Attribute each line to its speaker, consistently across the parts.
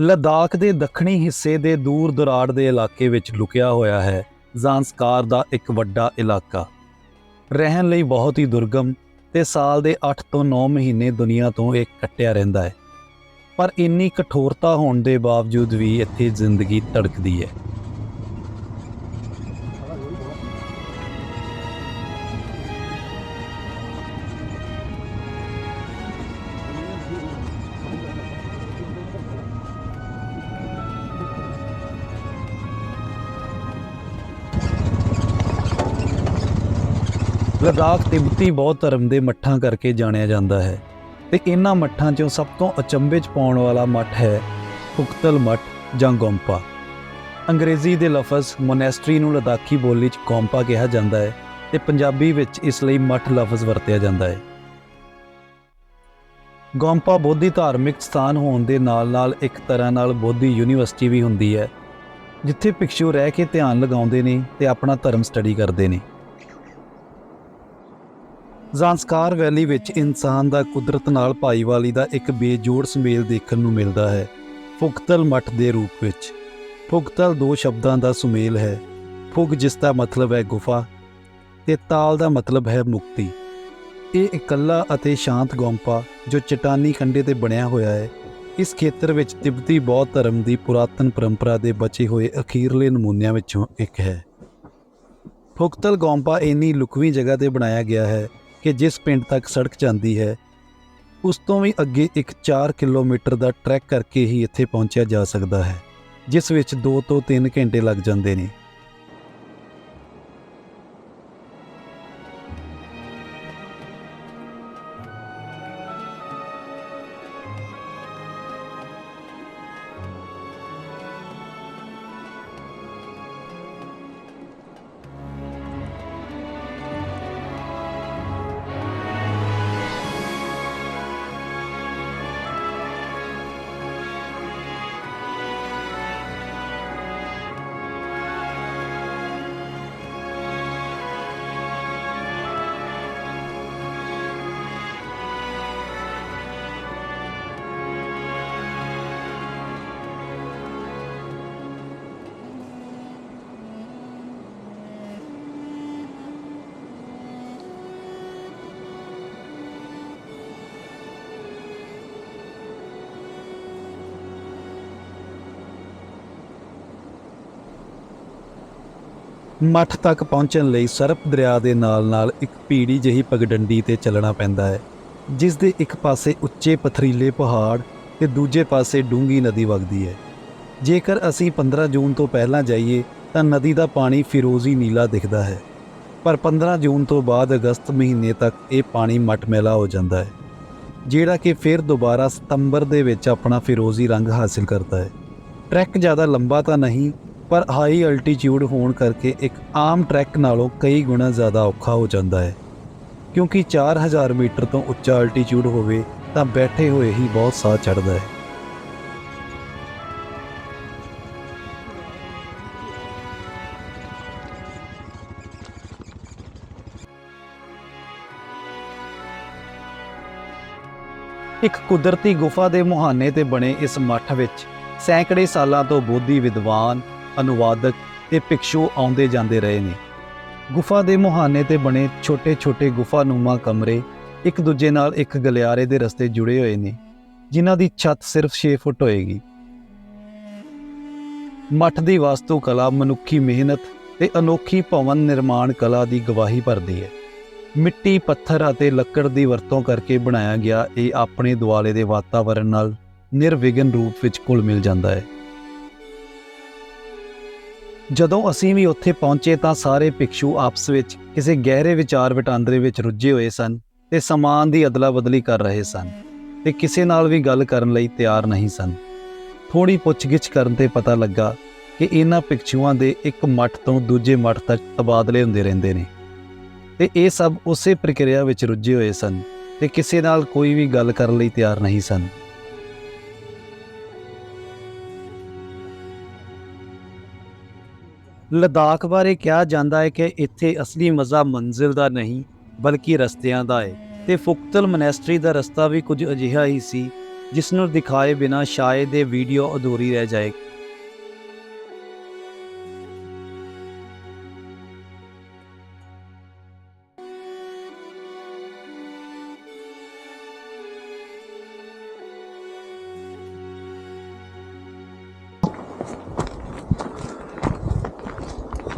Speaker 1: ਲਦਾਖ ਦੇ ਦੱਖਣੀ ਹਿੱਸੇ ਦੇ ਦੂਰ ਦੁਰਾੜ ਦੇ ਇਲਾਕੇ ਵਿੱਚ ਲੁਕਿਆ ਹੋਇਆ ਹੈ ਜ਼ਾਂਸਕਾਰ ਦਾ ਇੱਕ ਵੱਡਾ ਇਲਾਕਾ। ਰਹਿਣ ਲਈ ਬਹੁਤ ਹੀ ਦੁਰਗਮ ਤੇ ਸਾਲ ਦੇ 8 ਤੋਂ 9 ਮਹੀਨੇ ਦੁਨੀਆ ਤੋਂ ਇਹ ਕੱਟਿਆ ਰਹਿੰਦਾ ਹੈ। ਪਰ ਇੰਨੀ ਕਠੋਰਤਾ ਹੋਣ ਦੇ ਬਾਵਜੂਦ ਵੀ ਇੱਥੇ ਜ਼ਿੰਦਗੀ ਤੜਕਦੀ ਹੈ। ਲਦਾਖ ਤਿੱਬਤੀ ਬਹੁਤ ਧਰਮ ਦੇ ਮੱਠਾਂ ਕਰਕੇ ਜਾਣਿਆ ਜਾਂਦਾ ਹੈ। ਤੇ ਇਹਨਾਂ ਮੱਠਾਂ 'ਚੋਂ ਸਭ ਤੋਂ ਅਚੰਭੇ 'ਚ ਪਾਉਣ ਵਾਲਾ ਮੱਠ ਹੈ ਫੁਕਤਲ ਮੱਠ ਜਾਂ ਗੋਂਪਾ। ਅੰਗਰੇਜ਼ੀ ਦੇ ਲਫ਼ਜ਼ ਮੋਨੈਸਟਰੀ ਨੂੰ ਲਦਾਖੀ ਬੋਲੀ 'ਚ ਗੋਂਪਾ ਕਿਹਾ ਜਾਂਦਾ ਹੈ ਤੇ ਪੰਜਾਬੀ ਵਿੱਚ ਇਸ ਲਈ ਮੱਠ ਲਫ਼ਜ਼ ਵਰਤਿਆ ਜਾਂਦਾ ਹੈ। ਗੋਂਪਾ ਬੋਧੀ ਧਾਰਮਿਕ ਸਥਾਨ ਹੋਣ ਦੇ ਨਾਲ-ਨਾਲ ਇੱਕ ਤਰ੍ਹਾਂ ਨਾਲ ਬੋਧੀ ਯੂਨੀਵਰਸਿਟੀ ਵੀ ਹੁੰਦੀ ਹੈ, ਜਿੱਥੇ ਭਿਕਸ਼ੂ ਰਹਿ ਕੇ ਧਿਆਨ ਲਗਾਉਂਦੇ ਨੇ ਤੇ ਆਪਣਾ ਧਰਮ ਸਟੱਡੀ ਕਰਦੇ ਨੇ। ਜ਼ਾਂਸਕਾਰ ਵੈਲੀ ਵਿੱਚ ਇਨਸਾਨ ਦਾ ਕੁਦਰਤ ਨਾਲ ਭਾਈਵਾਲੀ ਦਾ ਇੱਕ ਬੇਜੋੜ ਸੁਮੇਲ ਦੇਖਣ ਨੂੰ ਮਿਲਦਾ ਹੈ। ਫੁਕਤਲ ਮੱਠ ਦੇ ਰੂਪ ਵਿੱਚ। ਫੁਕਤਲ ਦੋ ਸ਼ਬਦਾਂ ਦਾ ਸੁਮੇਲ ਹੈ। ਫੁਗ ਜਿਸ ਦਾ ਮਤਲਬ ਹੈ ਗੁਫਾ ਤੇ ਤਾਲ ਦਾ ਮਤਲਬ ਹੈ ਮੁਕਤੀ। ਇਹ ਇਕੱਲਾ ਅਤੇ ਸ਼ਾਂਤ ਗੋਂਪਾ ਜੋ ਚਟਾਨੀ ਕੰਡੇ ਤੇ ਬਣਿਆ ਹੋਇਆ ਹੈ, ਇਸ ਖੇਤਰ ਵਿੱਚ ਤਿੱਬਤੀ ਬੌਧ ਧਰਮ ਦੀ ਪੁਰਾਤਨ ਪਰੰਪਰਾ ਦੇ ਬਚੇ ਹੋਏ ਅਖੀਰਲੇ ਨਮੂਨਿਆਂ ਵਿੱਚੋਂ ਇੱਕ ਹੈ। ਫੁਕਤਲ ਗੋਂਪਾ ਇੰਨੀ ਲੁਕਵੀਂ ਜਗ੍ਹਾ ਤੇ ਬਣਾਇਆ ਗਿਆ ਹੈ ਕਿ ਜਿਸ ਪਿੰਡ ਤੱਕ ਸੜਕ ਜਾਂਦੀ ਹੈ, ਉਸ ਤੋਂ ਵੀ ਅੱਗੇ ਇੱਕ 4 ਕਿਲੋਮੀਟਰ ਦਾ ਟਰੈਕ ਕਰਕੇ ਹੀ ਇੱਥੇ ਪਹੁੰਚਿਆ ਜਾ ਸਕਦਾ ਹੈ, ਜਿਸ ਵਿੱਚ 2 ਤੋਂ 3 ਘੰਟੇ ਲੱਗ ਜਾਂਦੇ ਨੇ। ਮੱਠ ਤੱਕ ਪਹੁੰਚਣ ਲਈ ਸਰਪ ਦਰਿਆ ਦੇ ਨਾਲ-ਨਾਲ ਇੱਕ ਪੀੜੀ ਜਿਹੀ ਪਗਡੰਡੀ ਤੇ ਚੱਲਣਾ ਪੈਂਦਾ ਹੈ ਜਿਸ ਦੇ ਇੱਕ ਪਾਸੇ ਉੱਚੇ ਪਥਰੀਲੇ ਪਹਾੜ ਤੇ ਦੂਜੇ ਪਾਸੇ ਡੂੰਗੀ ਨਦੀ ਵਗਦੀ ਹੈ। ਜੇਕਰ ਅਸੀਂ 15 ਜੂਨ ਤੋਂ ਪਹਿਲਾਂ ਜਾਈਏ, ਤਾਂ ਨਦੀ ਦਾ ਪਾਣੀ ਫਿਰੋਜ਼ੀ ਨੀਲਾ ਦਿਖਦਾ ਹੈ। ਪਰ 15 ਜੂਨ ਤੋਂ ਬਾਅਦ ਅਗਸਤ ਮਹੀਨੇ ਤੱਕ ਇਹ ਪਾਣੀ ਮਟਮੈਲਾ ਹੋ ਜਾਂਦਾ ਹੈ, ਜਿਹੜਾ ਕਿ ਫਿਰ ਦੁਬਾਰਾ ਸਤੰਬਰ ਦੇ ਵਿੱਚ ਆਪਣਾ ਫਿਰੋਜ਼ੀ ਰੰਗ ਹਾਸਿਲ ਕਰਦਾ ਹੈ। ਟਰੈਕ ਜ਼ਿਆਦਾ ਲੰਬਾ ਤਾਂ ਨਹੀਂ ਪਰ ਹਾਈ ਅਲਟੀਟਿਊਡ ਹੋਣ ਕਰਕੇ ਇੱਕ ਆਮ ਟਰੈਕ ਨਾਲੋਂ ਕਈ ਗੁਣਾ ਜ਼ਿਆਦਾ ਔਖਾ ਹੋ ਜਾਂਦਾ ਹੈ। ਕਿਉਂਕਿ 4000 ਮੀਟਰ ਤੋਂ ਉੱਚਾ ਅਲਟੀਟਿਊਡ ਹੋਵੇ ਤਾਂ ਬੈਠੇ ਹੋਏ ਹੀ ਬਹੁਤ ਸਾਹ ਚੜਦਾ ਹੈ। ਇੱਕ ਕੁਦਰਤੀ ਗੁਫਾ ਦੇ ਮੁਹਾਨੇ ਤੇ ਬਣੇ ਇਸ ਮੱਠ ਵਿੱਚ ਸੈਂਕੜੇ ਸਾਲਾਂ ਤੋਂ ਬੋਧੀ ਵਿਦਵਾਨ ਅਨੁਵਾਦਕ ਤੇ ਭਿਕਸ਼ੂ ਆਉਂਦੇ ਜਾਂਦੇ ਰਹੇ ਨੇ। ਗੁਫਾ ਦੇ ਮੁਹਾਨੇ ਤੇ ਬਣੇ ਛੋਟੇ-ਛੋਟੇ ਗੁਫਾਨੁਮਾ ਕਮਰੇ ਇੱਕ ਦੂਜੇ ਨਾਲ ਇੱਕ ਗਲਿਆਰੇ ਦੇ ਰਸਤੇ ਜੁੜੇ ਹੋਏ ਨੇ, ਜਿਨ੍ਹਾਂ ਦੀ ਛੱਤ ਸਿਰਫ 6 ਫੁੱਟ ਹੋਏਗੀ। ਮੱਠ ਦੀ ਵਾਸਤੂ ਕਲਾ ਮਨੁੱਖੀ ਮਿਹਨਤ ਤੇ ਅਨੋਖੀ ਭਵਨ ਨਿਰਮਾਣ ਕਲਾ ਦੀ ਗਵਾਹੀ ਭਰਦੀ ਹੈ। ਮਿੱਟੀ, ਪੱਥਰ ਅਤੇ ਲੱਕੜ ਦੀ ਵਰਤੋਂ ਕਰਕੇ ਬਣਾਇਆ ਗਿਆ ਇਹ ਆਪਣੇ ਦੁਆਲੇ ਦੇ ਵਾਤਾਵਰਣ ਨਾਲ ਨਿਰਵਿਘਨ ਰੂਪ ਵਿੱਚ ਘੁਲ ਮਿਲ ਜਾਂਦਾ ਹੈ। ਜਦੋਂ ਅਸੀਂ ਵੀ ਉੱਥੇ ਪਹੁੰਚੇ ਤਾਂ ਸਾਰੇ ਭਿਕਸ਼ੂ ਆਪਸ ਵਿੱਚ ਕਿਸੇ ਗਹਿਰੇ ਵਿਚਾਰ ਵਟਾਂਦਰੇ ਵਿੱਚ ਰੁੱਝੇ ਹੋਏ ਸਨ ਤੇ ਸਮਾਨ ਦੀ ਅਦਲਾ-ਬਦਲੀ ਕਰ ਰਹੇ ਸਨ ਤੇ ਕਿਸੇ ਨਾਲ ਵੀ ਗੱਲ ਕਰਨ ਲਈ ਤਿਆਰ ਨਹੀਂ ਸਨ। ਥੋੜੀ ਪੁੱਛਗਿੱਛ ਕਰਨ ਤੇ ਪਤਾ ਲੱਗਾ ਕਿ ਇਹਨਾਂ ਭਿਕਸ਼ੂਆਂ ਦੇ ਇੱਕ ਮੱਠ ਤੋਂ ਦੂਜੇ ਮੱਠ ਤੱਕ ਤਬਾਦਲੇ ਹੁੰਦੇ ਰਹਿੰਦੇ ਨੇ ਤੇ ਇਹ ਸਭ ਉਸੇ ਪ੍ਰਕਿਰਿਆ ਵਿੱਚ ਰੁੱਝੇ ਹੋਏ ਸਨ ਤੇ ਕਿਸੇ ਨਾਲ ਕੋਈ ਵੀ ਗੱਲ ਕਰਨ ਲਈ ਤਿਆਰ ਨਹੀਂ ਸਨ। ਲਦਾਖ ਬਾਰੇ ਕਿਹਾ ਜਾਂਦਾ ਹੈ ਕਿ ਇੱਥੇ ਅਸਲੀ ਮਜ਼ਾ ਮੰਜ਼ਿਲ ਦਾ ਨਹੀਂ, ਬਲਕਿ ਰਸਤਿਆਂ ਦਾ ਹੈ। ਤੇ ਫੁਕਤਲ ਮੋਨੈਸਟਰੀ ਦਾ ਰਸਤਾ ਵੀ ਕੁਝ ਅਜਿਹਾ ਹੀ ਸੀ, ਜਿਸ ਨੂੰ ਦਿਖਾਏ ਬਿਨਾ ਸ਼ਾਇਦ ਇਹ ਵੀਡੀਓ ਅਧੂਰੀ ਰਹਿ ਜਾਏ।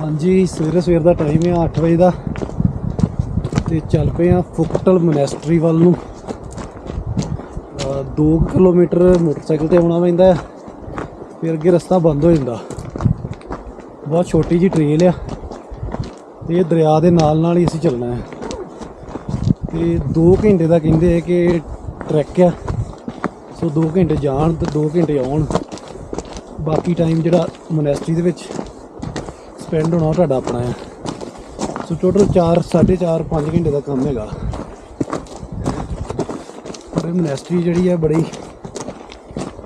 Speaker 2: ਹਾਂਜੀ, ਸਵੇਰੇ ਸਵੇਰ ਦਾ ਟਾਈਮ ਹੈ 8 ਵਜੇ ਦਾ। ਤੇ ਚੱਲ ਪਏ ਆ ਫੁਕਟਲ ਮੋਨੈਸਟਰੀ ਵੱਲ ਨੂੰ। 2 ਕਿਲੋਮੀਟਰ ਮੋਟਰਸਾਈਕਲ ਤੇ ਆਉਣਾ ਪੈਂਦਾ ਫਿਰ ਅੱਗੇ ਰਸਤਾ ਬੰਦ ਹੋ ਜਾਂਦਾ। ਬਹੁਤ ਛੋਟੀ ਜੀ ਟ੍ਰੇਲ ਆ। ਤੇ ਇਹ ਦਰਿਆ ਦੇ ਨਾਲ ਨਾਲ ਹੀ ਅਸੀਂ ਚੱਲਣਾ ਹੈ ਤੇ 2 ਘੰਟੇ ਦਾ ਕਹਿੰਦੇ ਆ ਕਿ ਟਰੈਕ ਆ। ਸੋ 2 ਘੰਟੇ ਜਾਣ ਤੇ 2 ਘੰਟੇ ਆਉਣ। ਬਾਕੀ ਟਾਈਮ ਜਿਹੜਾ ਮੋਨੈਸਟਰੀ ਦੇ ਵਿੱਚ ਪਿੰਡ ਹੋਣਾ ਤੁਹਾਡਾ ਆਪਣਾ ਆ ਸੋ ਟੋਟਲ 4 4.5 5 ਘੰਟੇ ਦਾ ਕੰਮ ਹੈਗਾ। ਪਰ ਇਹ ਮੋਨੈਸਟਰੀ ਜਿਹੜੀ ਆ ਬੜੀ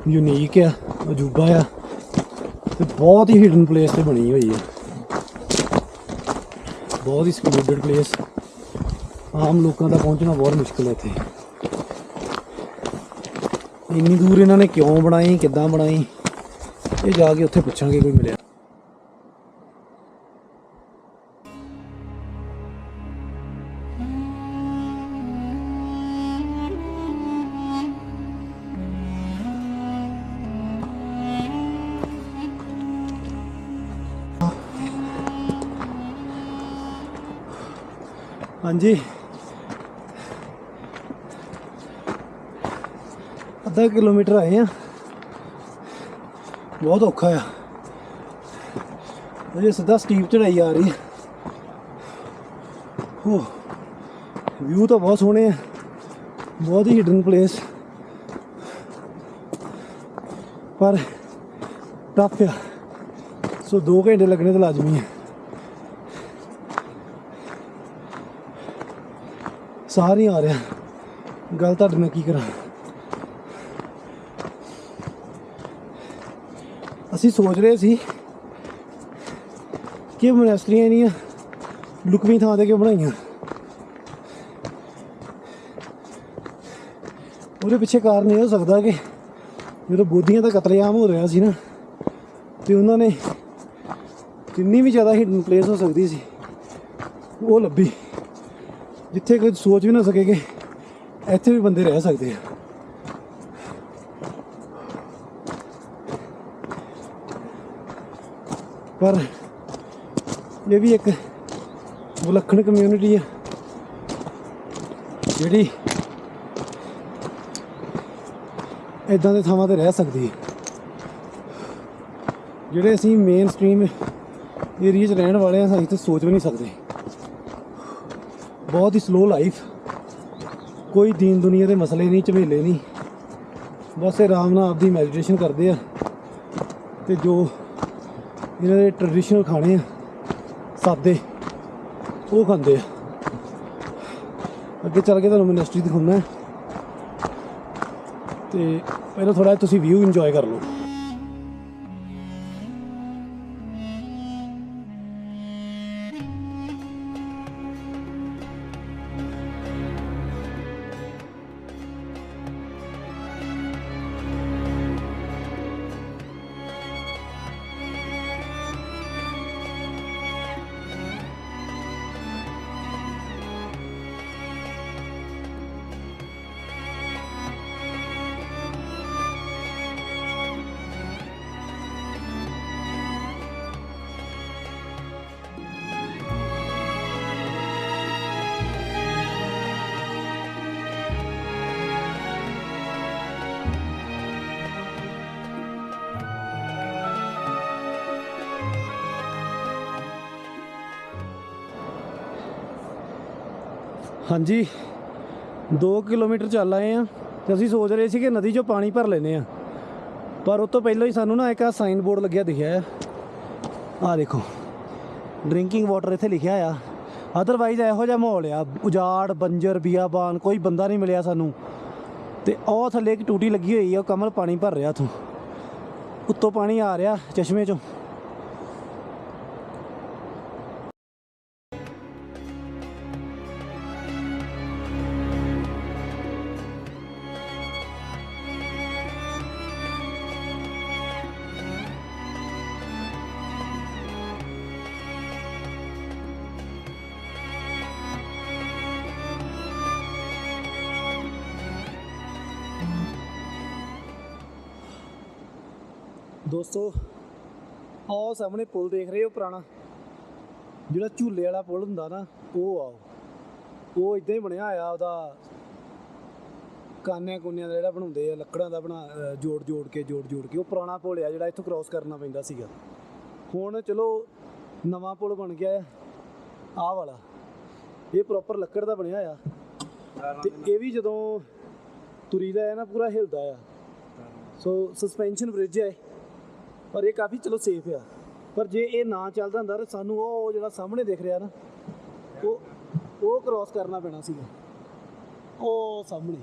Speaker 2: ਯੂਨੀਕ ਆ, ਅਜੂਬਾ ਆ ਤੇ ਬਹੁਤ ਹੀ ਹਿਡਨ ਪਲੇਸ ਤੇ ਬਣੀ ਹੋਈ ਹੈ। ਬਹੁਤ ਹੀ ਸਕਲੂਡਡ ਪਲੇਸ ਆਮ ਲੋਕਾਂ ਦਾ ਪਹੁੰਚਣਾ ਬਹੁਤ ਮੁਸ਼ਕਲ ਹੈ ਇੱਥੇ। ਇੰਨੀ ਦੂਰ ਇਹਨਾਂ ਨੇ ਕਿਉਂ ਬਣਾਈ, ਕਿੱਦਾਂ ਬਣਾਈ, ਇਹ ਜਾ ਕੇ ਉੱਥੇ ਪੁੱਛਾਂਗੇ, ਕੋਈ ਮਿਲਿਆ। ਹਾਂਜੀ। ਅੱਧਾ ਕਿਲੋਮੀਟਰ ਆਏ ਆ। ਬਹੁਤ ਔਖਾ ਆ। ਅਜੇ ਸਿੱਧਾ ਸਟੀਪ ਚੜਾਈ ਆ ਰਹੀ ਹੋ ਵਿਊ ਤਾਂ ਬਹੁਤ ਸੋਹਣੇ ਆ। ਬਹੁਤ ਹੀ ਹਿਡਨ ਪਲੇਸ ਪਰ ਟਫ ਆ। ਸੋ 2 ਘੰਟੇ ਲੱਗਣੇ ਤਾਂ ਲਾਜ਼ਮੀ ਹੈ ਸਾਹ ਨਹੀਂ ਆ ਰਿਹਾ। ਗੱਲ ਤੁਹਾਡੇ ਨਾਲ ਕੀ ਕਰਾਂ? ਅਸੀਂ ਸੋਚ ਰਹੇ ਸੀ ਕਿ ਮੋਨੈਸਟਰੀਆਂ ਨਹੀਂ ਲੁਕਵੀਂ ਥਾਂ ਤੇ ਕਿਉਂ ਬਣਾਈਆਂ? ਉਹਦੇ ਪਿੱਛੇ ਕਾਰਨ ਇਹ ਹੋ ਸਕਦਾ ਕਿ ਜਦੋਂ ਬੋਧੀਆਂ ਦਾ ਕਤਲੇਆਮ ਹੋ ਰਿਹਾ ਸੀ ਨਾ, ਤੇ ਉਹਨਾਂ ਨੇ ਜਿੰਨੀ ਵੀ ਜ਼ਿਆਦਾ ਹਿਡਨ ਪਲੇਸ ਹੋ ਸਕਦੀ ਸੀ, ਉਹ ਲੱਭੀ। ਜਿੱਥੇ ਕੋਈ ਸੋਚ ਵੀ ਨਾ ਸਕੇ ਕਿ ਇੱਥੇ ਵੀ ਬੰਦੇ ਰਹਿ ਸਕਦੇ ਆ। ਪਰ ਇਹ ਵੀ ਇੱਕ ਵਿਲੱਖਣ ਕਮਿਊਨਿਟੀ ਆ, ਜਿਹੜੀ ਇਦਾਂ ਦੇ ਥਾਵਾਂ ਤੇ ਰਹਿ ਸਕਦੀ ਹੈ ਜਿਹੜੇ ਅਸੀਂ ਮੇਨ ਸਟ੍ਰੀਮ ਏਰੀਆ 'ਚ ਰਹਿਣ ਵਾਲੇ ਆ, ਅਸੀਂ ਤੇ ਸੋਚ ਵੀ ਨਹੀਂ ਸਕਦੇ। ਬਹੁਤ ਹੀ ਸਲੋ ਲਾਈਫ ਕੋਈ ਦੀਨ ਦੁਨੀਆ ਦੇ ਮਸਲੇ ਨਹੀਂ, ਝਮੇਲੇ ਨਹੀਂ। ਬਸ ਆਰਾਮ ਨਾਲ ਆਪਦੀ ਮੈਡੀਟੇਸ਼ਨ ਕਰਦੇ ਆ। ਤੇ ਜੋ ਇਹਨਾਂ ਦੇ ਟ੍ਰੈਡੀਸ਼ਨਲ ਖਾਣੇ ਆ, ਸਾਦੇ, ਉਹ ਖਾਂਦੇ ਆ। ਅੱਗੇ ਚੱਲ ਕੇ ਤੁਹਾਨੂੰ ਮਿਨਿਸਟਰੀ ਦਿਖਾਉਣਾ। ਹੈ ਤੇ ਪਹਿਲਾਂ ਥੋੜਾ ਤੁਸੀਂ ਵਿਊ ਇੰਜੋਏ ਕਰ ਲਓ। ਹਾਂਜੀ 2 ਕਿਲੋਮੀਟਰ ਚੱਲ ਆਏ ਆ ਤੇ ਅਸੀਂ ਸੋਚ ਰਹੇ ਸੀ ਕਿ ਨਦੀ 'ਚੋਂ ਪਾਣੀ ਭਰ ਲੈਨੇ ਆ ਪਰ ਉਸ ਤੋਂ ਪਹਿਲਾਂ ਹੀ ਸਾਨੂੰ ਨਾ ਇੱਕ ਆ ਸਾਈਨ ਬੋਰਡ ਲੱਗਿਆ ਦਿਖਿਆ ਆ ਆ ਦੇਖੋ ਡਰਿੰਕਿੰਗ ਵਾਟਰ ਇੱਥੇ ਲਿਖਿਆ ਆ। ਅਦਰਵਾਈਜ਼ ਇਹੋ ਜਿਹਾ ਮਾਹੌਲ ਆ, ਉਜਾੜ, ਬੰਜਰ, ਬੀਆਬਾਨ, ਕੋਈ ਬੰਦਾ ਨਹੀਂ ਮਿਲਿਆ ਸਾਨੂੰ। ਤੇ ਉਹ ਥੱਲੇ ਇੱਕ ਟੂਟੀ ਲੱਗੀ ਹੋਈ ਆ, ਉਹ ਕਮਲ ਪਾਣੀ ਭਰ ਰਿਹਾ ਉੱਥੋਂ। ਉੱਤੋਂ ਪਾਣੀ ਆ ਰਿਹਾ ਚਸ਼ਮੇ 'ਚੋਂ। ਦੋਸਤੋ ਆਹ ਸਾਹਮਣੇ ਪੁਲ ਦੇਖ ਰਹੇ ਹੋ ਪੁਰਾਣਾ। ਜਿਹੜਾ ਝੂਲੇ ਵਾਲਾ ਪੁਲ ਹੁੰਦਾ ਨਾ ਉਹ ਆਓ। ਉਹ ਇਦਾਂ ਹੀ ਬਣਿਆ ਹੋਇਆ ਉਹਦਾ। ਕਾਨਿਆਂ ਕੋਨਿਆਂ ਦਾ ਜਿਹੜਾ ਬਣਾਉਂਦੇ ਆ ਲੱਕੜਾਂ ਦਾ ਬਣਾ ਜੋੜ ਜੋੜ ਕੇ ਜੋੜ ਜੋੜ ਕੇ। ਉਹ ਪੁਰਾਣਾ ਪੁਲ ਆ ਜਿਹੜਾ ਇੱਥੋਂ ਕ੍ਰਾਸ ਕਰਨਾ ਪੈਂਦਾ ਸੀਗਾ। ਹੁਣ ਚਲੋ ਨਵਾਂ ਪੁਲ ਬਣ ਗਿਆ ਆਹ ਵਾਲਾ। ਇਹ ਪ੍ਰੋਪਰ ਲੱਕੜ ਦਾ ਬਣਿਆ ਆ। ਤੇ ਇਹ ਵੀ ਜਦੋਂ ਤੁਰੀਦਾ ਹੈ ਨਾ ਪੂਰਾ ਹਿਲਦਾ ਆ। ਸੋ ਸਸਪੈਂਸ਼ਨ ਬ੍ਰਿਜ ਹੈ ਪਰ ਇਹ ਕਾਫੀ ਚਲੋ ਸੇਫ ਆ। ਪਰ ਜੇ ਇਹ ਨਾ ਚੱਲਦਾ ਹੁੰਦਾ ਤਾਂ ਸਾਨੂੰ ਉਹ ਜਿਹੜਾ ਸਾਹਮਣੇ ਦਿਖ ਰਿਹਾ ਨਾ, ਉਹ ਉਹ ਕ੍ਰਾਸ ਕਰਨਾ ਪੈਣਾ ਸੀਗਾ। ਉਹ ਸਾਹਮਣੇ।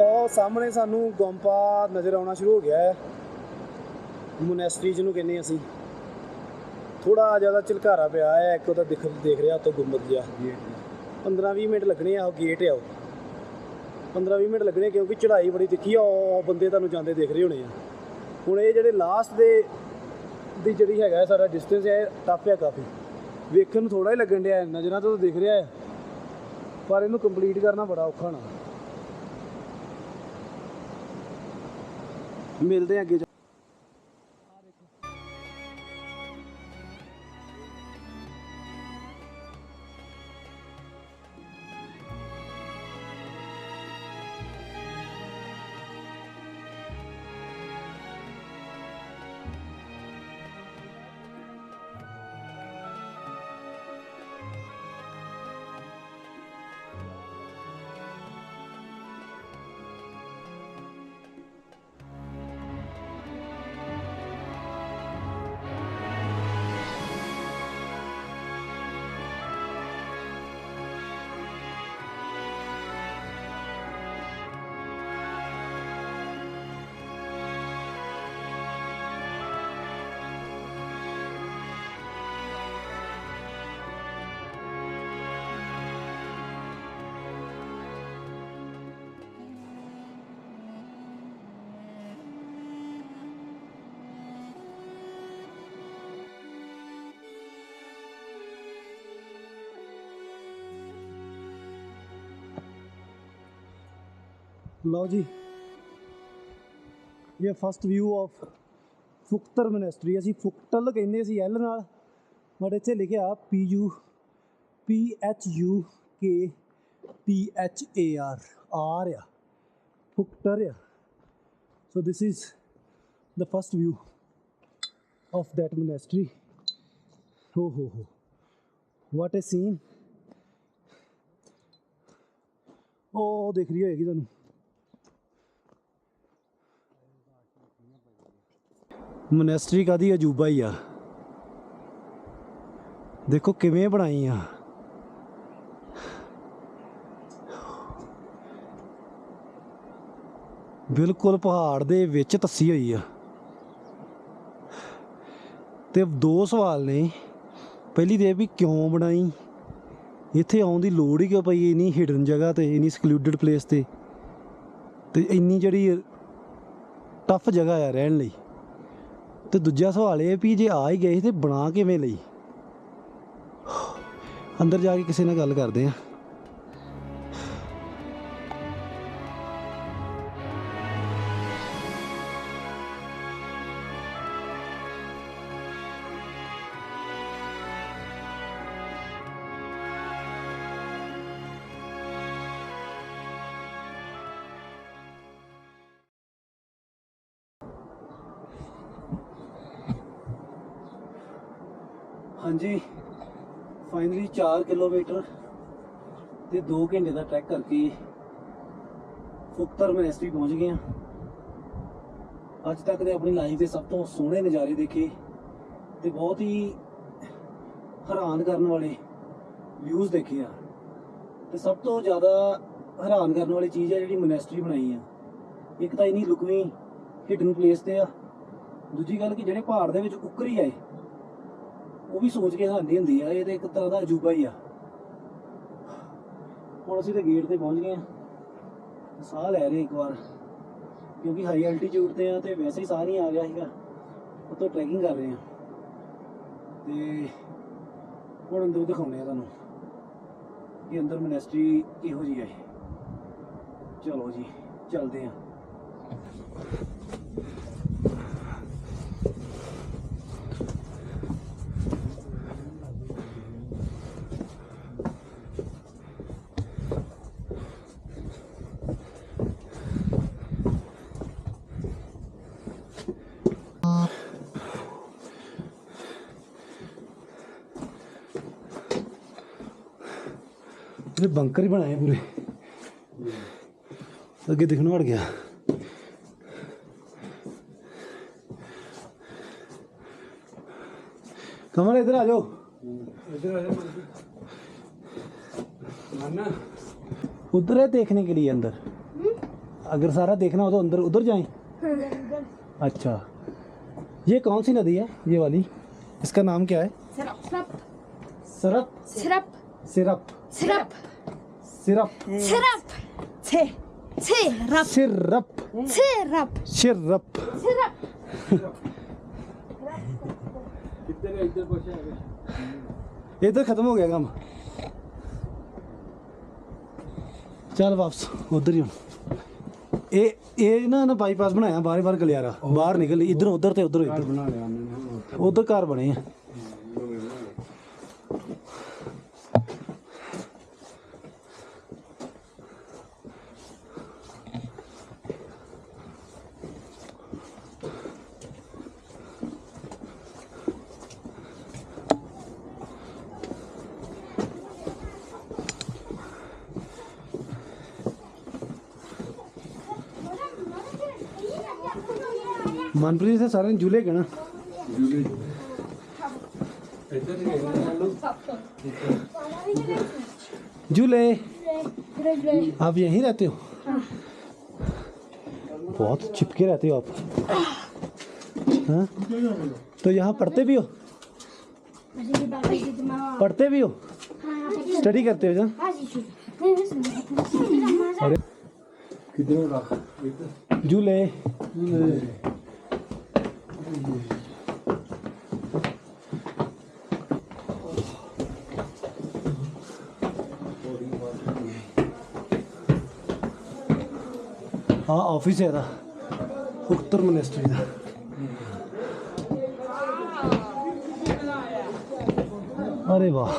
Speaker 2: ਉਹ ਸਾਹਮਣੇ ਸਾਨੂੰ ਗੋਂਪਾ ਨਜ਼ਰ ਆਉਣਾ ਸ਼ੁਰੂ ਹੋ ਗਿਆ ਹੈ। ਮੋਨੈਸਟਰੀ ਜਿਹਨੂੰ ਕਹਿੰਦੇ ਅਸੀਂ। ਥੋੜਾ ਜ਼ਿਆਦਾ ਝਲਕਾਰਾ ਪਿਆ ਹੈ, ਇੱਕ ਉਹਦਾ ਦਿਖ ਦੇਖ ਰਿਹਾ ਉੱਤੋਂ ਗੁੰਬਦ ਜਿਹਾ। 15-20 ਮਿੰਟ ਲੱਗਣੇ ਆ, ਉਹ ਗੇਟ ਆ ਉਹ। 15-20 ਮਿੰਟ ਲੱਗਣੇ ਕਿਉਂਕਿ ਚੜ੍ਹਾਈ ਬੜੀ ਤਿੱਖੀ ਆ, ਉਹ ਬੰਦੇ ਤੁਹਾਨੂੰ ਜਾਂਦੇ ਦੇਖ ਰਹੇ ਹੋਣੇ ਆ। ਹੁਣ ਇਹ ਜਿਹੜੇ ਲਾਸਟ ਦੇ ਦੀ ਜਿਹੜੀ ਹੈਗਾ ਸਾਡਾ ਡਿਸਟੈਂਸ ਹੈ ਟਫ ਹੈ ਕਾਫੀ। ਵੇਖਣ ਨੂੰ ਥੋੜਾ ਹੀ ਲੱਗਣ ਡਿਆ, ਨਜ਼ਰਾਂ ਤੋਂ ਤਾਂ ਦਿਖ ਰਿਹਾ ਹੈ। ਪਰ ਇਹਨੂੰ ਕੰਪਲੀਟ ਕਰਨਾ ਬੜਾ ਔਖਾ ਨਾ। ਮਿਲਦੇ ਅੱਗੇ ਲਓ ਜੀ। ਇਹ first view of Phuktar monastery ਅਸੀਂ ਫੁਕਟਲ ਕਹਿੰਦੇ ਸੀ ਐਲ ਨਾਲ ਬਟ ਇੱਥੇ ਲਿਖਿਆ P U P H U K T H A R R ਆ ਫੁਕਟਰ ਆ। So this is the first view of that monastery ਹੋ ਹੋ ਹੋ what a ਸੀਨ ਉਹ ਦਿਖ ਰਹੀ ਹੋਏਗੀ ਤੁਹਾਨੂੰ। ਮੋਨੈਸਟਰੀ ਕਾਦੀ ਅਜੂਬਾ ਹੀ ਆ। ਦੇਖੋ ਕਿਵੇਂ ਬਣਾਈ ਆ। ਬਿਲਕੁਲ ਪਹਾੜ ਦੇ ਵਿੱਚ ਤੱਸੀ ਹੋਈ ਆ। ਤੇ ਦੋ ਸਵਾਲ ਨੇ। ਪਹਿਲੀ ਤੇ ਇਹ ਵੀ ਕਿਉਂ ਬਣਾਈ? ਇੱਥੇ ਆਉਣ ਦੀ ਲੋੜ ਹੀ ਕਿਉਂ ਪਈ ਇਨੀ ਹਿਡਨ ਜਗ੍ਹਾ ਤੇ, ਇਨੀ ਸਕਿਲੂਡਡ ਪਲੇਸ ਤੇ? ਤੇ ਇੰਨੀ ਜਿਹੜੀ ਟਫ ਜਗ੍ਹਾ ਆ ਰਹਿਣ ਲਈ। ਤੇ ਦੂਜਾ ਸਵਾਲ ਇਹ ਵੀ ਜੇ ਆ ਹੀ ਗਏ ਤੇ ਬਣਾ ਕਿਵੇਂ ਲਈ? ਅੰਦਰ ਜਾ ਕੇ ਕਿਸੇ ਨਾਲ ਗੱਲ ਕਰਦੇ ਆ ਹਾਂਜੀ। ਫਾਈਨਲੀ 4 ਕਿਲੋਮੀਟਰ ਤੇ 2 ਘੰਟੇ ਦਾ ਟਰੈਕ ਕਰਕੇ ਫੁਕਤਰ ਮਨੈਸਟਰੀ ਪਹੁੰਚ ਗਏ ਹਾਂ ਅੱਜ ਤੱਕ ਦੇ ਆਪਣੀ ਲਾਈਫ ਦੇ ਸਭ ਤੋਂ ਸੋਹਣੇ ਨਜ਼ਾਰੇ ਦੇਖੇ ਤੇ ਬਹੁਤ ਹੀ ਹੈਰਾਨ ਕਰਨ ਵਾਲੇ ਵਿਊਜ਼ ਦੇਖੇ ਆ। ਤੇ ਸਭ ਤੋਂ ਜ਼ਿਆਦਾ ਹੈਰਾਨ ਕਰਨ ਵਾਲੀ ਚੀਜ਼ ਹੈ ਜਿਹੜੀ ਮਨੈਸਟਰੀ ਬਣਾਈ ਆ। ਇੱਕ ਤਾਂ ਇਨੀ ਲੁਕਵੀਂ ਹਿਡਨ ਪਲੇਸ ਤੇ ਆ। ਦੂਜੀ ਗੱਲ ਕਿ ਜਿਹੜੇ ਪਹਾੜ ਦੇ ਵਿੱਚ ਉੱਕਰੀ ਆਏ ਉਹ ਵੀ ਸੋਚ ਕੇ ਹੈਰਾਨੀ ਹੁੰਦੀ ਆ, ਇਹ ਤੇ ਇੱਕ ਤਰ੍ਹਾਂ ਦਾ ਅਜੂਬਾ ਹੀ ਆ। ਹੁਣ ਅਸੀਂ ਤੇ ਗੇਟ ਤੇ ਪਹੁੰਚ ਗਏ ਆ। ਸਾਹ ਲੈ ਰਹੇ ਇੱਕ ਵਾਰ, ਕਿਉਂਕਿ ਹਾਈ ਐਲਟੀਟਿਊਡ ਤੇ ਆ ਤੇ ਵੈਸੇ ਹੀ ਸਾਹ ਨਹੀਂ ਆ ਗਿਆ ਸੀਗਾ। ਉੱਤੋਂ ਟਰੈਕਿੰਗ ਕਰ ਰਹੇ ਹਾਂ ਤੇ ਹੁਣ ਅੰਦਰ ਦਿਖਾਉਂਦੇ ਆ ਤੁਹਾਨੂੰ ਕਿ ਅੰਦਰ ਮਨੈਸਟਰੀ ਕਿਹੋ ਜਿਹੀ ਹੈ ਚਲੋ ਜੀ, ਚੱਲਦੇ ਹਾਂ इतने बंकर ही बनाए पूरे। अगे दिखना हट गया। कमल इधर आ जाओ। उधर है देखने के लिए अंदर। हम्म। अगर सारा देखना हो तो अंदर उधर जाए? हाँ, अच्छा। ये कौन सी नदी है ये वाली? इसका नाम क्या है? Syrup.
Speaker 3: Syrup.
Speaker 2: Syrup.
Speaker 3: Syrup.
Speaker 2: Syrup.
Speaker 3: Sirap. Te. Sirap.
Speaker 2: Syrup
Speaker 3: Sirap.
Speaker 2: Syrup
Speaker 3: Sirap.
Speaker 2: इधर खत्म हो गया काम ਚੱਲ ਵਾਪਸ ਉਧਰ ਹੀ ਹੁਣ ਇਹ ਇਹ ਨਾ ਨਾ ਬਾਈਪਾਸ ਬਣਾਇਆ ਬਾਹਰ ਬਾਹਰ ਗਲਿਆਰਾ ਬਾਹਰ ਨਿਕਲ ਇਧਰੋਂ ਉਧਰ ਤੇ ਉਧਰੋਂ ਇੱਧਰ ਬਣਾ ਲਿਆ ਉਧਰ ਘਰ ਬਣੇ ਆ ਮਨਪ੍ਰੀਤ ਸੇ ਸਾਰੇ ਝੂਲੇ ਗਏ ਨਾ झूले आप यहीं रहते हो बहुत चिपके रहते हो आप हाँ? तो यहाँ पढ़ते भी हो पढ़ते भी हो स्टडी करते हो जहाँ अरे झूले हाँ, ऑफ़िस है ಅದ ಉತ್ತರ ಮಿನಿಸ್ಟ್ರಿ ಇದೆ अरे वाह।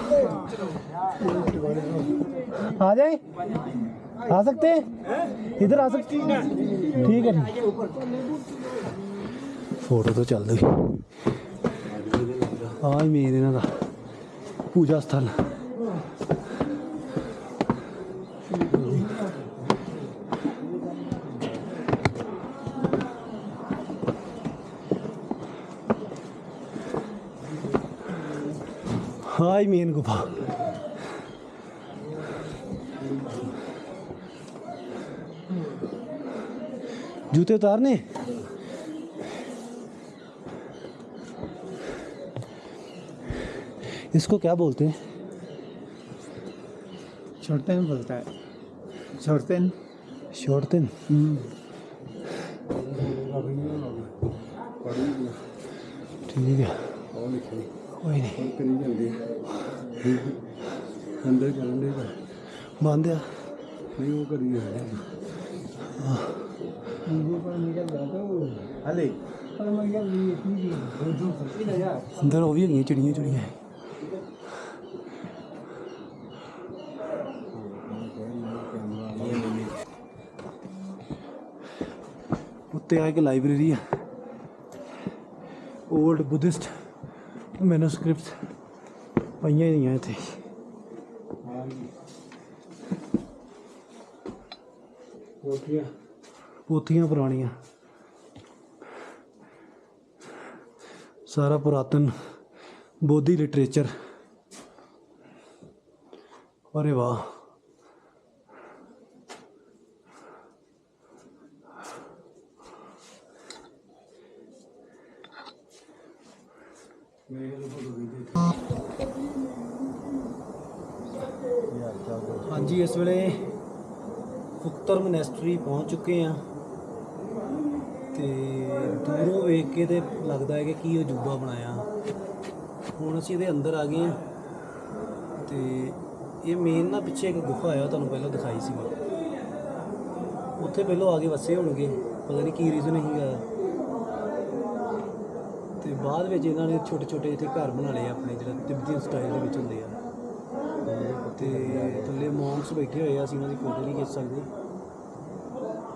Speaker 2: आ जाए? आ सकते हैं? इधर आ सकते ठीक है ਫੋਟੋ ਤੋਂ ਚੱਲਦੇ ਆ ਹੀ ਮੇਨ ਇਹਨਾਂ ਦਾ, ਪੂਜਾ ਸਥਲ ਹਾਈ ਮੇਨ ਗੁਫਾ। ਜੁੱਤੇ ਉਤਾਰਨੇ? इसको क्या बोलते हैं?
Speaker 4: छोटन बोलता है। छोड़ते
Speaker 2: छोटन हम्म। ठीक है। कोई नहीं।
Speaker 4: हाँ। अंदर बंद नहीं वो करिए
Speaker 2: अंदर वो भी नहीं चिड़िया चिड़िया। ਉੱਤੇ ਆ ਕੇ ਲਾਇਬ੍ਰੇਰੀ ਆ 올ਡ ਬੁੱਧਿਸਟ ਮੈਨੂਸਕ੍ਰਿਪਟਸ ਪਈਆਂ ਹੀ ਨਹੀਂ ਇੱਥੇ
Speaker 4: ਕੋਠੀਆਂ
Speaker 2: ਪੋਥੀਆਂ ਪੁਰਾਣੀਆਂ ਸਾਰਾ ਪੁਰਾਤਨ ਬੋਧੀ ਲਿਟਰੇਚਰ ਅਰੇ ਵਾਹ ਹਾਂਜੀ ਇਸ ਵੇਲੇ ਫੁਕਤਰ ਮਨੈਸਟਰੀ ਪਹੁੰਚ ਚੁੱਕੇ ਆ ਤੇ ਦੂਰੋਂ ਵੇਖ ਕੇ ਤੇ ਲੱਗਦਾ ਹੈ ਕਿ ਕੀ ਅਜੂਬਾ ਬਣਾਇਆ। ਹੁਣ ਅਸੀਂ ਇਹਦੇ ਅੰਦਰ ਆ ਗਏ ਹਾਂ ਤੇ ਇਹ ਮੇਨ ਨਾ ਪਿੱਛੇ ਇੱਕ ਗੁਫਾ ਆਇਆ ਤੁਹਾਨੂੰ ਪਹਿਲਾਂ ਦਿਖਾਈ ਸੀ ਉੱਥੇ ਪਹਿਲਾਂ ਆ ਕੇ ਵਸੇ ਹੋਣਗੇ, ਪਤਾ ਨਹੀਂ ਕੀ ਰੀਜ਼ਨ ਸੀਗਾ ਤੇ ਬਾਅਦ ਵਿੱਚ ਇਹਨਾਂ ਨੇ ਛੋਟੇ ਛੋਟੇ ਇੱਥੇ ਘਰ ਬਣਾ ਲਏ ਆਪਣੇ, ਜਿਹੜਾ ਤਿੱਬਤੀ ਸਟਾਈਲ ਦੇ ਵਿੱਚ ਹੁੰਦੇ ਆ। ਤੇ ਥੱਲੇ ਮੌਂਕਸ ਬੈਠੇ ਹੋਏ ਆ, ਅਸੀਂ ਉਹਨਾਂ ਦੀ ਫੋਟੋ ਨਹੀਂ ਖਿੱਚ ਸਕਦੇ।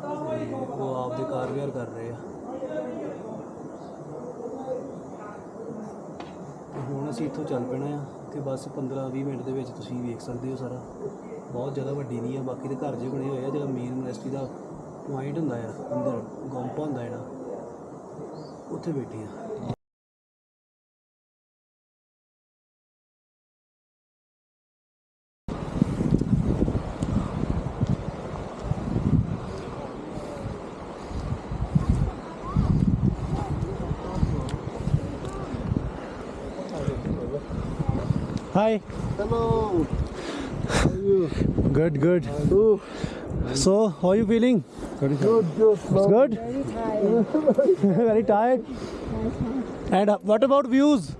Speaker 2: ਉਹ ਆਪਦੇ ਕਾਰ ਵਿਹਾਰ ਕਰ ਰਹੇ ਆ। ਤੇ ਹੁਣ ਅਸੀਂ ਇੱਥੋਂ ਚੱਲ ਪੈਣਾ ਆ ਤੇ ਬਸ 15-20 ਮਿੰਟ ਦੇ ਵਿੱਚ ਤੁਸੀਂ ਵੇਖ ਸਕਦੇ ਹੋ ਸਾਰਾ। ਬਹੁਤ ਜ਼ਿਆਦਾ ਵੱਡੀ ਨਹੀਂ ਆ, ਬਾਕੀ ਦੇ ਘਰ ਜੇ ਬਣੇ ਹੋਏ ਆ, ਜਿਹੜਾ ਮੇਨ ਮਨੈਸਟਰੀ ਦਾ ਪੁਆਇੰਟ ਹੁੰਦਾ ਆ, ਅੰਦਰ ਗੰਪਾ ਹੁੰਦਾ ਜਿਹੜਾ ਉੱਥੇ ਬੈਠੇ ਆ। Hi.
Speaker 4: Hello. How are you?
Speaker 2: Good, good. So, how are you feeling?
Speaker 4: Good, good.
Speaker 2: It's good? Very tired. And uh, what about views?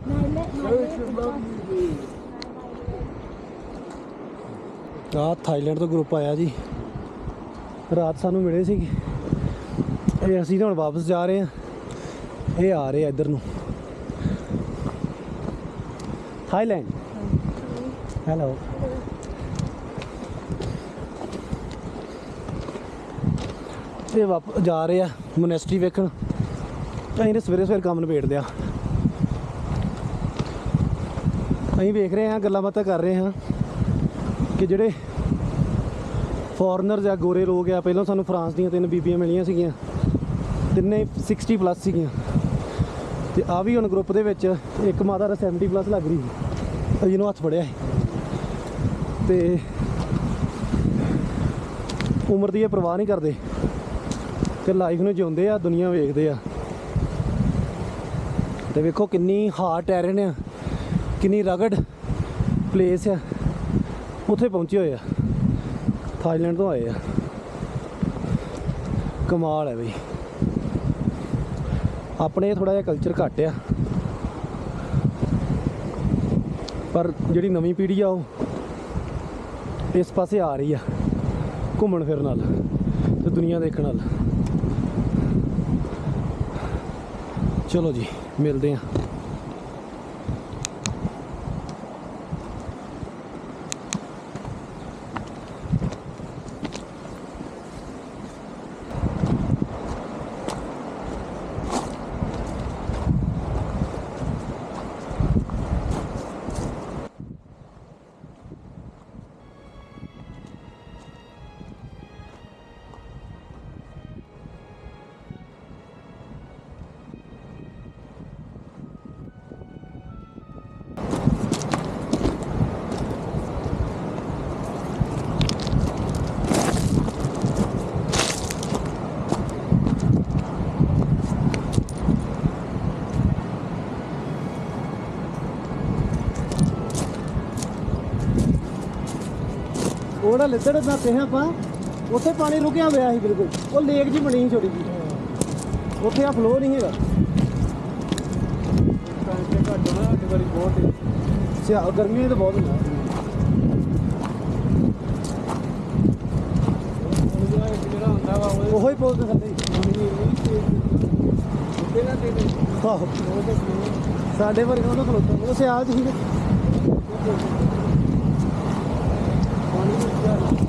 Speaker 2: ਆ ਥਾਈਲੈਂਡ ਤੋਂ ਗਰੁੱਪ ਆਇਆ ਜੀ ਰਾਤ ਸਾਨੂੰ ਮਿਲੇ ਸੀ ਇਹ ਅਸੀਂ ਤਾਂ ਹੁਣ ਵਾਪਸ ਜਾ ਰਹੇ ਹਾਂ ਇਹ ਆ ਰਹੇ ਆ ਇੱਧਰ ਨੂੰ ਥਾਈਲੈਂਡ ਹੈਲੋ ਤੇ ਵਾਪ, ਜਾ ਰਹੇ ਆ ਮੋਨੈਸਟਰੀ ਵੇਖਣ। ਅਸੀਂ ਨੇ ਸਵੇਰੇ ਸਵੇਰੇ ਕੰਮ ਨਿਬੇੜ ਲਿਆ ਅਸੀਂ ਵੇਖ ਰਹੇ ਹਾਂ, ਗੱਲਾਂ ਬਾਤਾਂ ਕਰ ਰਹੇ ਹਾਂ ਕਿ ਜਿਹੜੇ ਫੋਰਨਰ ਜਾਂ ਗੋਰੇ ਲੋਕ ਆ, ਪਹਿਲਾਂ ਸਾਨੂੰ ਫਰਾਂਸ ਦੀਆਂ ਤਿੰਨ ਬੀਬੀਆਂ ਮਿਲੀਆਂ ਸੀਗੀਆਂ। ਤਿੰਨੇ 60 ਪਲੱਸ ਸੀਗੀਆਂ। ਤੇ ਆ ਵੀ ਹੁਣ ਗਰੁੱਪ ਦੇ ਵਿੱਚ ਇੱਕ ਮਾਤਾ ਦਾ 70 ਪਲੱਸ ਲੱਗ ਰਹੀ। ਸੀ ਜਿਹਨੂੰ ਹੱਥ ਫੜਿਆ ਸੀ। ਤੇ ਉਮਰ ਦੀ ਇਹ ਪਰਵਾਹ ਨਹੀਂ ਕਰਦੇ ਤੇ ਲਾਈਫ ਨੂੰ ਜਿਉਂਦੇ ਆ, ਦੁਨੀਆ ਵੇਖਦੇ ਆ। ਤੇ ਵੇਖੋ ਕਿੰਨੀ ਹਾਰਡ ਟੈਰਨ ਆ, ਕਿੰਨੀ ਰਗੜ ਪਲੇਸ ਆ, ਉੱਥੇ ਪਹੁੰਚੇ ਹੋਏ ਆ ਥਾਈਲੈਂਡ ਤੋਂ ਆਏ ਆ। ਕਮਾਲ ਹੈ ਬਈ। ਆਪਣੇ ਥੋੜਾ ਜਿਹਾ ਕਲਚਰ ਘੱਟ ਆ। ਪਰ ਜਿਹੜੀ ਨਵੀਂ ਪੀੜ੍ਹੀ ਆ ਉਹ ਇਸ ਪਾਸੇ ਆ ਰਹੀ ਆ, ਘੁੰਮਣ ਫਿਰਨ ਨਾਲ ਤੇ ਦੁਨੀਆ ਦੇਖਣ ਨਾਲ। ਚਲੋ ਜੀ, ਮਿਲਦੇ ਆ ਉਹੜਾ ਲਿੱਤੜ ਦਾ ਪਿਆ ਆਪਾਂ, ਉੱਥੇ ਪਾਣੀ ਰੁਕਿਆ ਹੋਇਆ ਸੀ ਬਿਲਕੁਲ। ਉਹ ਲੇਕ ਜੀ ਬਣੀ ਛੋਟੀ ਜੀ ਉੱਥੇ ਆ ਫਲੋ ਨਹੀਂ ਹੈਗਾ। ਟਾਈਮ ਘੱਟ ਹੋਣਾ ਅੱਜ ਵਾਰੀ ਬਹੁਤ ਸਿਆ ਗਰਮੀ ਤਾਂ ਬਹੁਤ ਹੁੰਦਾ ਜਿਹੜਾ ਹੁੰਦਾ ਦੇ ਥੱਲੇ ਆਹੋ। ਸਾਡੇ ਵਰਗਾ ਉਹਨੂੰ ਖਲੋਤਾ। ਉਹ ਸਿਆਲ ਚ Thank you.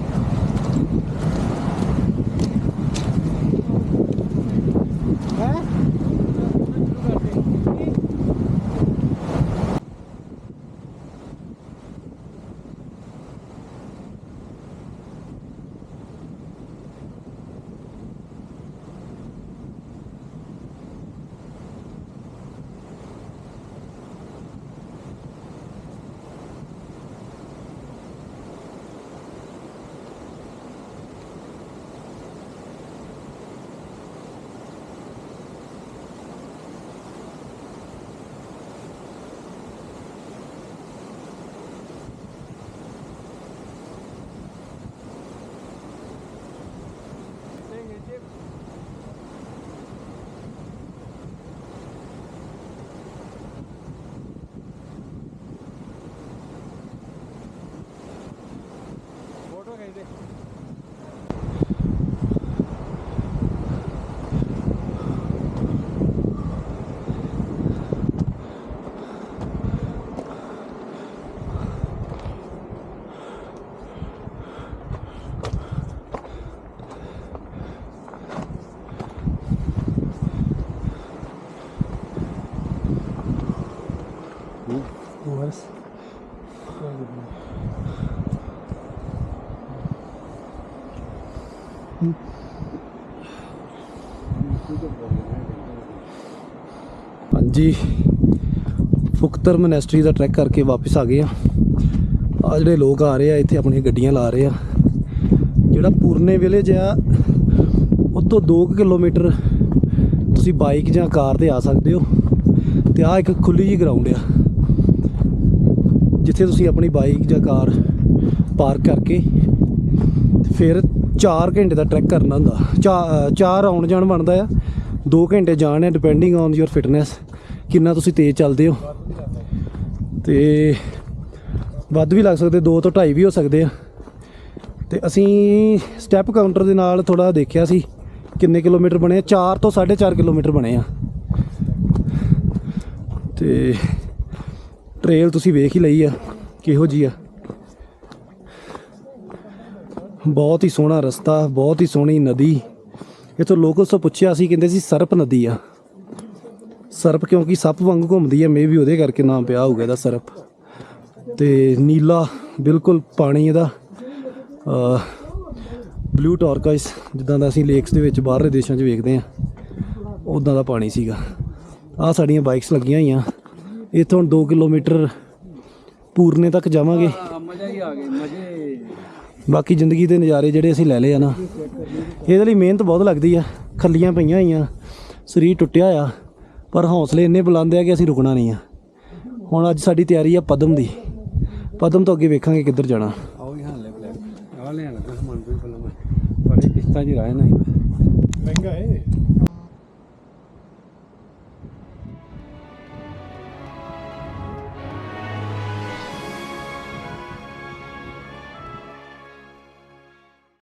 Speaker 2: ਜੀ ਫੁਕਤਰ ਮਨੈਸਟਰੀ ਦਾ ਟਰੈਕ ਕਰਕੇ ਵਾਪਸ ਆ ਗਏ ਆ। ਆ ਜਿਹੜੇ ਲੋਕ ਆ ਰਹੇ ਆ, ਇੱਥੇ ਆਪਣੀਆਂ ਗੱਡੀਆਂ ਲਾ ਰਹੇ ਆ। ਜਿਹੜਾ ਪੂਰਨੇ ਵਿਲੇਜ ਆ ਉਤੋਂ 2 ਕਿਲੋਮੀਟਰ ਤੁਸੀਂ ਬਾਈਕ ਜਾਂ ਕਾਰ ਤੇ ਆ ਸਕਦੇ ਹੋ ਤੇ ਆ ਇੱਕ ਖੁੱਲੀ ਜੀ ਗਰਾਊਂਡ ਆ। ਜਿੱਥੇ ਤੁਸੀਂ ਆਪਣੀ ਬਾਈਕ ਜਾਂ ਕਾਰ ਪਾਰਕ ਕਰਕੇ ਫਿਰ 4 ਘੰਟੇ ਦਾ ਟਰੈਕ ਕਰਨਾ ਹੁੰਦਾ। 4 ਆਉਣ ਜਾਣ ਬਣਦਾ ਆ 2 ਘੰਟੇ ਜਾਣ ਹੈ ਡਿਪੈਂਡਿੰਗ ਔਨ ਯੋਰ ਫਿਟਨੈਸ ਕਿੰਨਾ ਤੁਸੀਂ ਤੇਜ਼ ਚੱਲਦੇ ਹੋ? ਤੇ ਵੱਧ ਵੀ ਲੱਗ ਸਕਦੇ 2 ਤੋਂ 2.5 ਵੀ ਹੋ ਸਕਦੇ ਆ। ਤੇ ਅਸੀਂ ਸਟੈਪ ਕਾਊਂਟਰ ਦੇ ਨਾਲ ਥੋੜਾ ਦੇਖਿਆ ਸੀ, ਕਿੰਨੇ ਕਿਲੋਮੀਟਰ ਬਣੇ ਆ? 4 ਤੋਂ 4.5 ਕਿਲੋਮੀਟਰ ਬਣੇ ਆ। ਤੇ ਟ੍ਰੇਲ ਤੁਸੀਂ ਵੇਖ ਹੀ ਲਈ ਆ, ਕਿਹੋ ਜੀ ਆ। ਬਹੁਤ ਹੀ ਸੋਹਣਾ ਰਸਤਾ, ਬਹੁਤ ਹੀ ਸੋਹਣੀ ਨਦੀ। ਇਥੋਂ ਲੋਕਲ ਤੋਂ ਪੁੱਛਿਆ ਸੀ, ਕਹਿੰਦੇ ਸੀ ਸਰਪ ਨਦੀ ਆ। ਸਰਪ, ਕਿਉਂਕਿ ਸੱਪ ਵਾਂਗ ਘੁੰਮਦੀ ਹੈ ਮੇ ਵੀ ਉਹਦੇ ਕਰਕੇ ਨਾਮ ਪਿਆ ਹੋਊਗਾ ਇਹਦਾ ਸਰਪ। ਤੇ ਨੀਲਾ, ਬਿਲਕੁਲ ਪਾਣੀ ਇਹਦਾ। ਬਲੂ ਟਾਰਕਾਈਸ ਜਿੱਦਾਂ ਦਾ ਅਸੀਂ ਲੇਕਸ ਦੇ ਵਿੱਚ ਬਾਹਰਲੇ ਦੇਸ਼ਾਂ 'ਚ ਵੇਖਦੇ ਆ ਉਦਾਂ ਦਾ ਪਾਣੀ ਸੀਗਾ। ਆ ਸਾਡੀਆਂ ਬਾਈਕਸ ਲੱਗੀਆਂ ਹੋਈਆਂ। ਇੱਥੋਂ 2 ਕਿਲੋਮੀਟਰ ਪੂਰਨੇ ਤੱਕ ਜਾਵਾਂਗੇ।
Speaker 4: ਮਜ਼ਾ ਹੀ ਆ ਗਿਆ ਮਜ਼ੇ
Speaker 2: ਬਾਕੀ ਜ਼ਿੰਦਗੀ ਦੇ ਨਜ਼ਾਰੇ ਜਿਹੜੇ ਅਸੀਂ ਲੈ ਲਏ ਆ ਨਾ, ਇਹਦੇ ਲਈ ਮਿਹਨਤ ਬਹੁਤ ਲੱਗਦੀ ਆ। ਖੱਲੀਆਂ ਪਈਆਂ ਹੋਈਆਂ, ਸਰੀਰ ਟੁੱਟਿਆ ਆ ਪਰ ਹੌਸਲੇ ਇੰਨੇ ਬੁਲੰਦ ਆ ਕਿ ਅਸੀਂ ਰੁਕਣਾ ਨਹੀਂ ਆ। ਹੁਣ ਅੱਜ ਸਾਡੀ ਤਿਆਰੀ ਆ ਪਦਮ ਦੀ। ਪਦਮ ਤੋਂ ਅੱਗੇ ਵੇਖਾਂਗੇ ਕਿੱਧਰ ਜਾਣਾ।
Speaker 4: ਆਓ ਹੀ ਹਾਲੇ ਬਲੇ ਆ ਲੈਣ ਸਮਾਨ ਕੋਈ ਪਹਿਲਾਂ ਬੜੇ ਕਿਸ਼ਤਾਂ 'ਚ ਰਾਏ ਨਹੀਂ